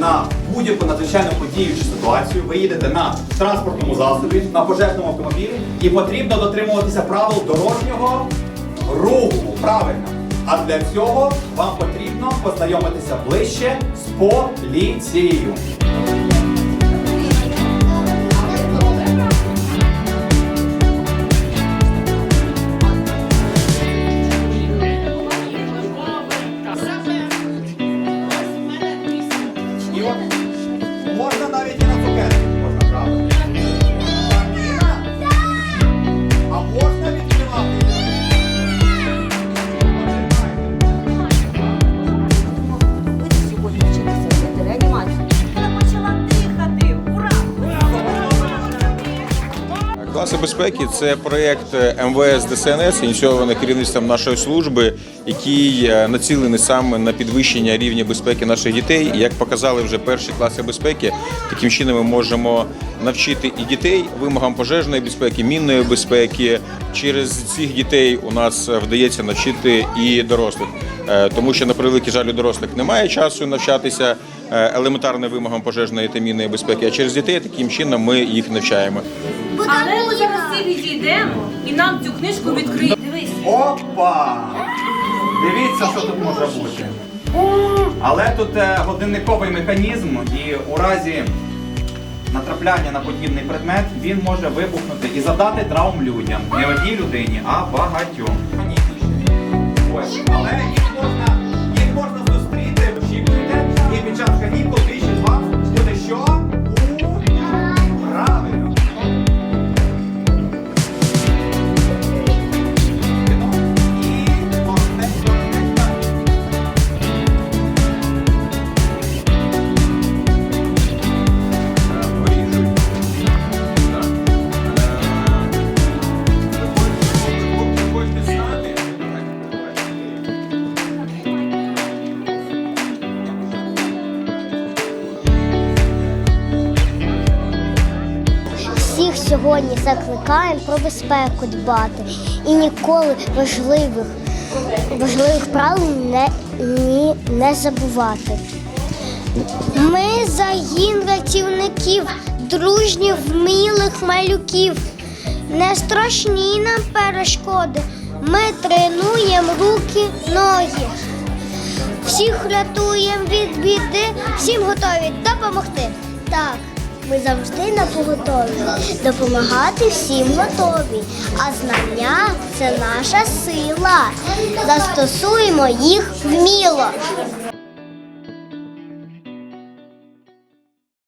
на будь-яку надзвичайну подію чи ситуацію, ви їдете на транспортному засобі, на пожежному автомобілі, і потрібно дотримуватися правил дорожнього руху. Правильно. А для цього вам потрібно познайомитися ближче з поліцією. Можна навіть і на цукерки, Класи безпеки це проєкт МВС ДСНС, ініційований керівництвом нашої служби, який е, націлений саме на підвищення рівня безпеки наших дітей. Як показали вже перші класи безпеки, таким чином ми можемо навчити і дітей вимогам пожежної безпеки, мінної безпеки. Через цих дітей у нас вдається навчити і дорослих, Е, тому що на превеликий жаль у дорослих немає часу навчатися е, елементарним вимогам пожежної та мінної безпеки. А через дітей таким чином ми їх навчаємо. Але ми зараз всі відійдемо і нам цю книжку відкриють. Дивись. Опа! Дивіться, що тут може бути. Але тут е, годинниковий механізм, і у разі натрапляння на подібний предмет він може вибухнути і завдати травм людям. Не одній людині, а багатьом. Ось. Але Всіх сьогодні закликаємо про безпеку дбати і ніколи важливих, важливих правил не, ні, не забувати. Ми загін рятівників, дружніх, вмілих малюків. Не страшні нам перешкоди. Ми тренуємо руки, ноги. Всіх рятуємо від біди, всім готові допомогти. Так, ми завжди на поготові. Допомагати всім готові. А знання це наша сила. Застосуємо їх вміло.